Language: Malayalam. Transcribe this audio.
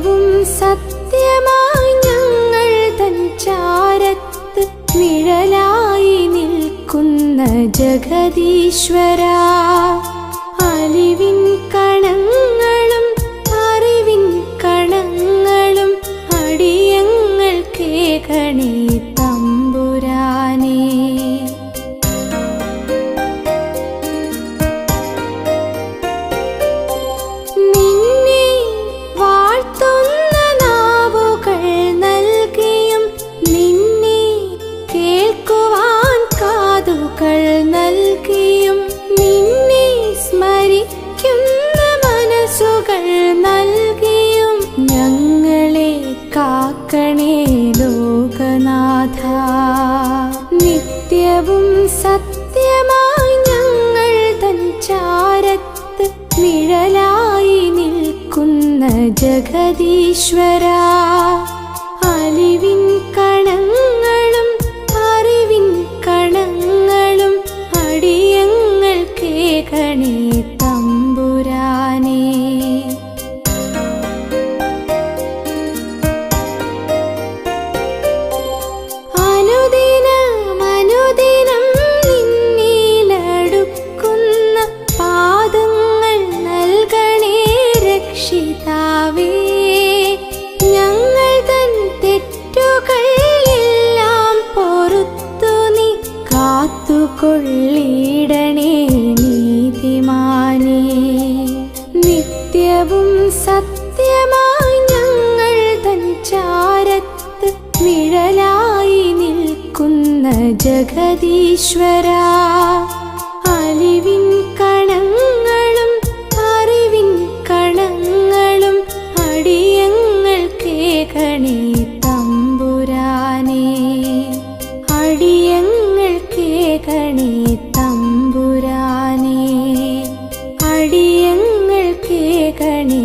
സത്യവും സത്യമായി ഞങ്ങൾ തഞ്ചാരത്ത് നിഴലായി നിൽക്കുന്ന ജഗതീശ്വരാ ജഗദീശ്വര അലിവിൻ ഉൾക്കൊള്ളിടണേ നീതിമാനേ. നിത്യവും സത്യമായി ഞങ്ങൾ തൻ ചാരത്ത് നിഴലായി നിൽക്കുന്ന ജഗതീശ്വരാ കേൾക്കണേ